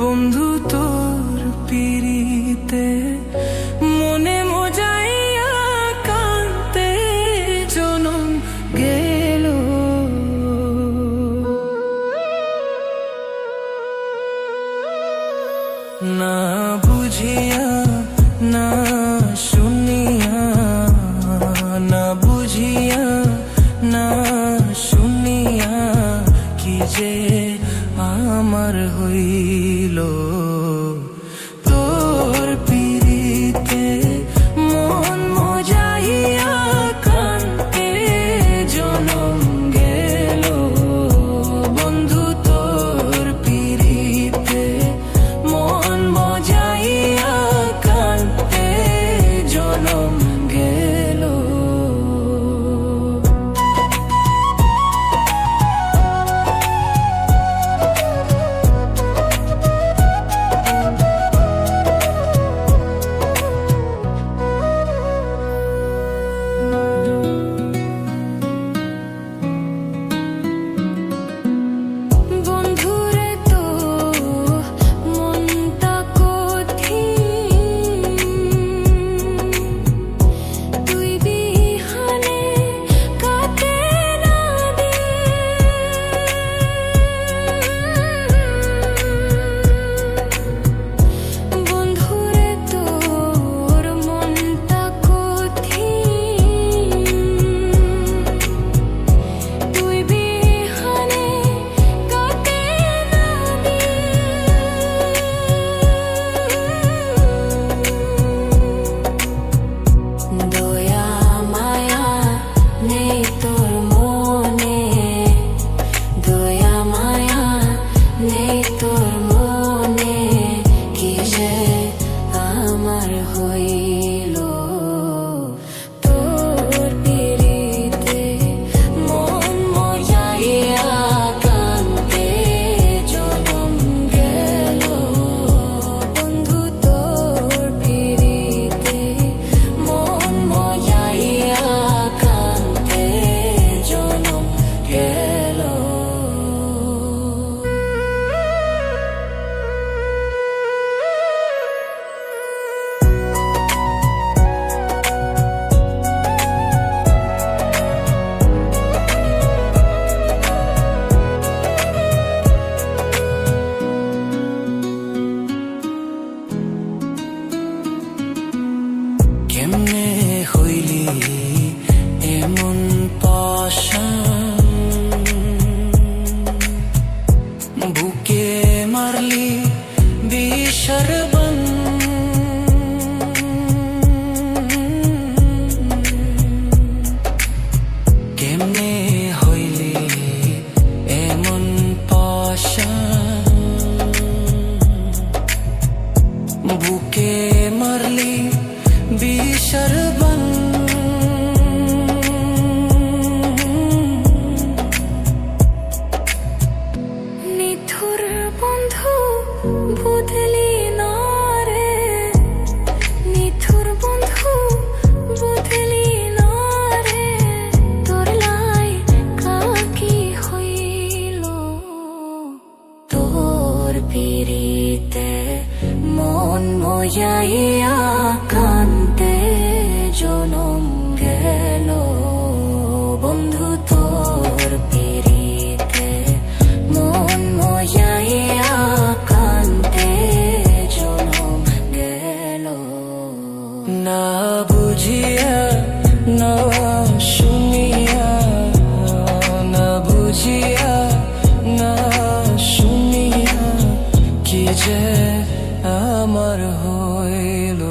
বন্ধু তোর পিড়িতে মনে মজাইয়া আমার হইল। বুকে মারলি বিষর বন নিথুর বন্ধু বুধল যাইয়া কান্তে জনম গেল। বন্ধু, তোর পিড়িতে মন মজাইয়া কান্তে জনম গেল। না বুঝিয়া, না শুনিয়া, না বুঝিয়া, না শুনিয়া কি যে আমার হইল।